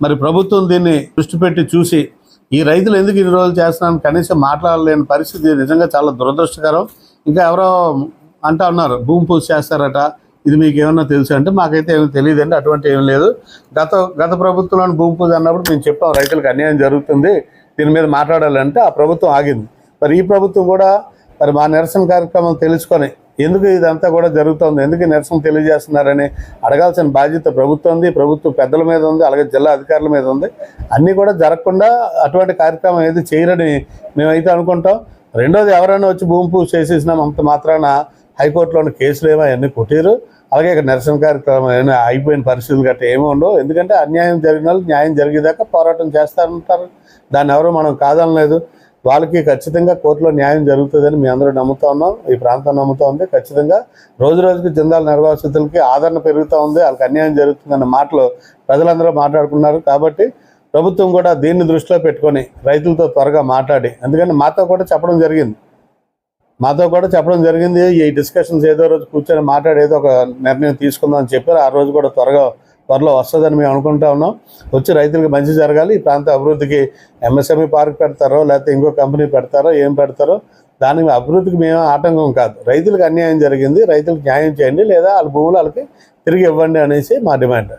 మరి ప్రభుత్వం దీన్ని దృష్టి పెట్టి చూసి ఈ రైతులు ఎందుకు ఇన్ని రోజులు చేస్తున్నారని కనీసం మాట్లాడలేని పరిస్థితి నిజంగా చాలా దురదృష్టకరం. ఇంకా ఎవరో అంటా ఉన్నారు భూమి పూజ చేస్తారట ఇది మీకు ఏమన్నా తెలుసు అంటే మాకైతే తెలియదు తెలియదండి అటువంటి ఏం లేదు. గత గత ప్రభుత్వంలో భూమి పూజ అన్నప్పుడు మేము చెప్పాం రైతులకు అన్యాయం జరుగుతుంది దీని మీద మాట్లాడాలంటే ఆ ప్రభుత్వం ఆగింది. మరి ఈ ప్రభుత్వం కూడా మరి మా నిరసన కార్యక్రమం తెలుసుకొని ఎందుకు ఇదంతా కూడా జరుగుతుంది? ఎందుకు నిరసన తెలియజేస్తున్నారని అడగాల్సిన బాధ్యత ప్రభుత్వం ఉంది ప్రభుత్వ పెద్దల మీద ఉంది అలాగే జిల్లా అధికారుల మీద ఉంది. అన్నీ కూడా జరగకుండా అటువంటి కార్యక్రమం ఏది చేయరని మేమైతే అనుకుంటాం. రెండోది ఎవరైనా వచ్చి భూమి పూజ చేసేసినాం అంత మాత్రాన హైకోర్టులోని కేసులు ఏమో అవన్నీ కొట్టారు అలాగే ఇక్కడ నిరసన కార్యక్రమం ఏమైనా అయిపోయిన పరిస్థితులు గట్రా ఏమీ ఉండవు. ఎందుకంటే అన్యాయం జరిగిన వాళ్ళు న్యాయం జరిగేదాకా పోరాటం చేస్తారంటారు. దాన్ని ఎవరు మనం కాదనలేదు. వాళ్ళకి ఖచ్చితంగా కోర్టులో న్యాయం జరుగుతుందని మీ అందరూ నమ్ముతా ఉన్నాం. ఈ ప్రాంతం నమ్ముతా ఉంది. ఖచ్చితంగా రోజు రోజుకి జిందాల నిర్వాసితులకి ఆదరణ పెరుగుతూ ఉంది. వాళ్ళకి అన్యాయం జరుగుతుందన్న మాటలు ప్రజలందరూ మాట్లాడుకున్నారు. కాబట్టి ప్రభుత్వం కూడా దీన్ని దృష్టిలో పెట్టుకొని రైతులతో త్వరగా మాట్లాడి. ఎందుకంటే మాతో కూడా చెప్పడం జరిగింది. మాతో కూడా చెప్పడం జరిగింది. ఈ డిస్కషన్స్ ఏదో రోజు కూర్చొని మాట్లాడి ఏదో ఒక నిర్ణయం తీసుకుందాం అని చెప్పారు. ఆ రోజు కూడా త్వరగా త్వరలో వస్తుందని మేము అనుకుంటా ఉన్నాం. వచ్చి రైతులకు మంచి జరగాలి. ఈ ప్రాంత అభివృద్ధికి ఎంఎస్ఎంఈ పార్క్ పెడతారో లేకపోతే ఇంకో కంపెనీ పెడతారో ఏం పెడతారో దానికి అభివృద్ధికి మేము ఆటంకం కాదు. రైతులకు అన్యాయం జరిగింది రైతులకు న్యాయం చేయండి లేదా వాళ్ళ భూములు వాళ్ళకి తిరిగి ఇవ్వండి అనేసి మా డిమాండ్.